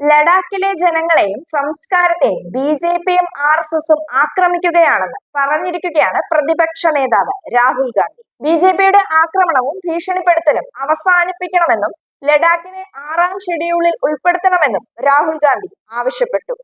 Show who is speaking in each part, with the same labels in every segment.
Speaker 1: ലഡാക്കിലെ ജനങ്ങളെയും സംസ്കാരത്തെയും ബി ജെ പിയും ആർ എസ് എസും ആക്രമിക്കുകയാണെന്ന് പറഞ്ഞിരിക്കുകയാണ് പ്രതിപക്ഷ നേതാവ് രാഹുൽ ഗാന്ധി. ബി ജെ പിയുടെ ആക്രമണവും ഭീഷണിപ്പെടുത്തലും അവസാനിപ്പിക്കണമെന്നും ലഡാക്കിനെ ആറാം ഷെഡ്യൂളിൽ ഉൾപ്പെടുത്തണമെന്നും രാഹുൽ ഗാന്ധി ആവശ്യപ്പെട്ടു.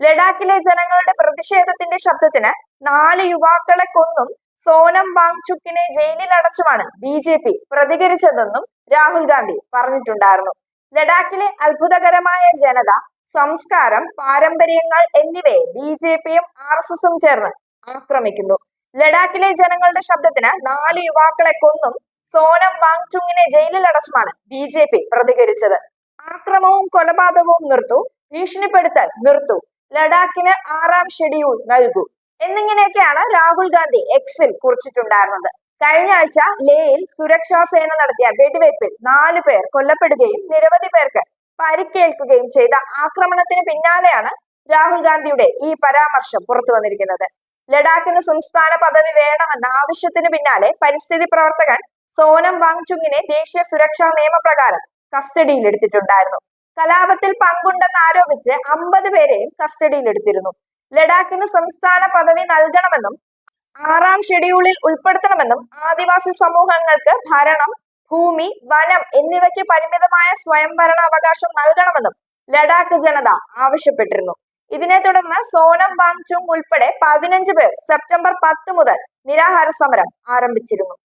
Speaker 1: ലഡാക്കിലെ ജനങ്ങളുടെ പ്രതിഷേധത്തിന്റെ ശബ്ദത്തിന് നാല് യുവാക്കളെ കൊന്നും സോനം വാങ്ചുക്കിനെ ജയിലിൽ അടച്ചുമാണ് ബി ജെ പി പ്രതികരിച്ചതെന്നും രാഹുൽ ഗാന്ധി പറഞ്ഞിട്ടുണ്ടായിരുന്നു. ലഡാക്കിലെ അത്ഭുതകരമായ ജനത സംസ്കാരം പാരമ്പര്യങ്ങൾ എന്നിവയെ ബി ജെ പിയും ആർ എസ് എസും ചേർന്ന് ആക്രമിക്കുന്നു. ലഡാക്കിലെ ജനങ്ങളുടെ ശബ്ദത്തിന് നാല് യുവാക്കളെ കൊന്നും സോനം വാങ്ചുങ്ങിനെ ജയിലിൽ അടച്ചുമാണ് ബി ജെ പി പ്രതികരിച്ചത്. ആക്രമവും കൊലപാതകവും നിർത്തു ഭീഷണിപ്പെടുത്തൽ നിർത്തു. ലഡാക്കിന് ആറാം ഷെഡ്യൂൾ നൽകൂ. എന്നിങ്ങനെയൊക്കെയാണ് രാഹുൽ ഗാന്ധി എക്സിൽ കുറിച്ചിട്ടുണ്ടായിരുന്നത്. കഴിഞ്ഞ ആഴ്ച ലേയിൽ സുരക്ഷാ സേന നടത്തിയ വെടിവയ്പിൽ നാല് പേർ കൊല്ലപ്പെടുകയും നിരവധി പേർക്ക് പരിക്കേൽക്കുകയും ചെയ്ത ആക്രമണത്തിന് പിന്നാലെയാണ് രാഹുൽ ഗാന്ധിയുടെ ഈ പരാമർശം പുറത്തു വന്നിരിക്കുന്നത്. ലഡാക്കിന് സംസ്ഥാന പദവി വേണമെന്ന ആവശ്യത്തിന് പിന്നാലെ പരിസ്ഥിതി പ്രവർത്തകൻ സോനം വാങ്ചുങ്ങിനെ ദേശീയ സുരക്ഷാ നിയമപ്രകാരം കസ്റ്റഡിയിൽ എടുത്തിട്ടുണ്ടായിരുന്നു കലാപത്തിൽ പങ്കുണ്ടെന്ന് ആരോപിച്ച് അമ്പത് പേരെയും കസ്റ്റഡിയിൽ എടുത്തിരുന്നു ലഡാക്കിന് സംസ്ഥാന പദവി നൽകണമെന്നും ആറാം ഷെഡ്യൂളിൽ ഉൾപ്പെടുത്തണമെന്നും ആദിവാസി സമൂഹങ്ങൾക്ക് ഭരണം ഭൂമി വനം എന്നിവയ്ക്ക് പരിമിതമായ സ്വയംഭരണ അവകാശം നൽകണമെന്നും ലഡാക്ക് ജനത ആവശ്യപ്പെട്ടിരുന്നു. ഇതിനെ തുടർന്ന് സോനം വാങ്ചുങ് ഉൾപ്പെടെ പതിനഞ്ച് പേർ സെപ്റ്റംബർ പത്ത് മുതൽ നിരാഹാര സമരം ആരംഭിച്ചിരുന്നു.